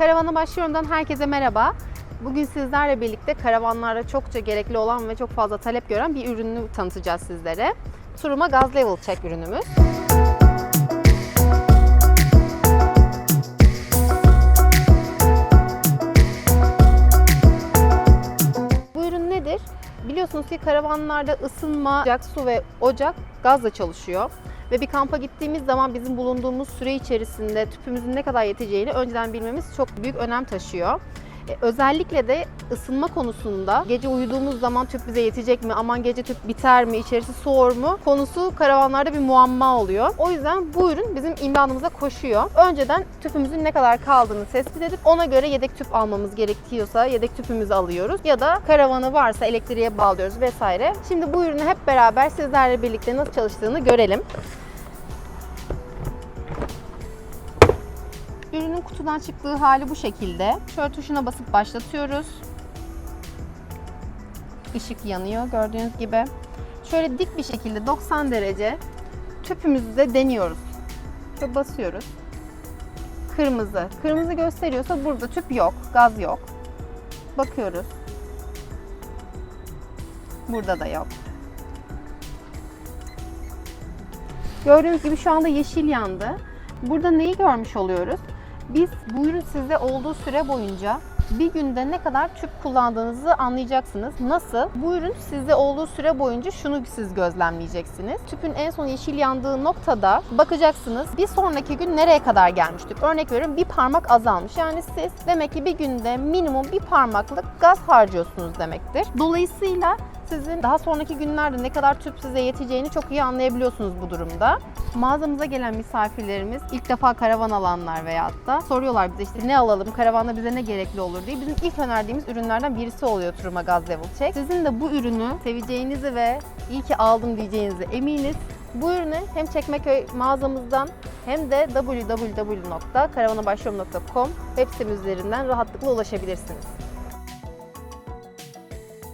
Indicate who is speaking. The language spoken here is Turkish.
Speaker 1: Karavana Başlıyorum'dan herkese merhaba. Bugün sizlerle birlikte karavanlarda çokça gerekli olan ve çok fazla talep gören bir ürünü tanıtacağız sizlere. Turuma Gaz Level Check ürünümüz. Bu ürün nedir? Biliyorsunuz ki karavanlarda ısınma, sıcak su ve ocak gazla çalışıyor. Ve bir kampa gittiğimiz zaman bizim bulunduğumuz süre içerisinde tüpümüzün ne kadar yeteceğini önceden bilmemiz çok büyük önem taşıyor. E, Özellikle de ısınma konusunda gece uyuduğumuz zaman tüp bize yetecek mi, aman gece tüp biter mi, içerisi soğur mu konusu karavanlarda bir muamma oluyor. O yüzden bu ürün bizim imdanımıza koşuyor. Önceden tüpümüzün ne kadar kaldığını tespit edip ona göre yedek tüp almamız gerekiyorsa yedek tüpümüzü alıyoruz ya da karavanı varsa elektriğe bağlıyoruz vesaire. Şimdi bu ürünü hep beraber sizlerle birlikte nasıl çalıştığını görelim. Ürünün kutudan çıktığı hali bu şekilde. Şöyle tuşuna basıp başlatıyoruz. Işık yanıyor gördüğünüz gibi. Şöyle dik bir şekilde 90 derece tüpümüzü de deniyoruz. Şöyle basıyoruz. Kırmızı. Kırmızı gösteriyorsa burada tüp yok, gaz yok. Bakıyoruz. Burada da yok. Gördüğünüz gibi şu anda yeşil yandı. Burada neyi görmüş oluyoruz? Biz bu ürün sizde olduğu süre boyunca bir günde ne kadar tüp kullandığınızı anlayacaksınız. Nasıl? Bu ürün sizde olduğu süre boyunca şunu siz gözlemleyeceksiniz. Tüpün en son yeşil yandığı noktada bakacaksınız bir sonraki gün nereye kadar gelmiş tüp. Örnek veriyorum bir parmak azalmış. Yani siz demek ki bir günde minimum bir parmaklık gaz harcıyorsunuz demektir. Dolayısıyla sizin daha sonraki günlerde ne kadar tüp size yeteceğini çok iyi anlayabiliyorsunuz bu durumda. Mağazamıza gelen misafirlerimiz ilk defa karavan alanlar veyahut da soruyorlar bize işte ne alalım, karavanda bize ne gerekli olur diye. Bizim ilk önerdiğimiz ürünlerden birisi oluyor Turuma Gaz Level Check. Sizin de bu ürünü seveceğinizi ve iyi ki aldım diyeceğinize eminiz. Bu ürünü hem Çekmeköy mağazamızdan hem de www.karavanabaşlıyorum.com web sitemiz üzerinden rahatlıkla ulaşabilirsiniz.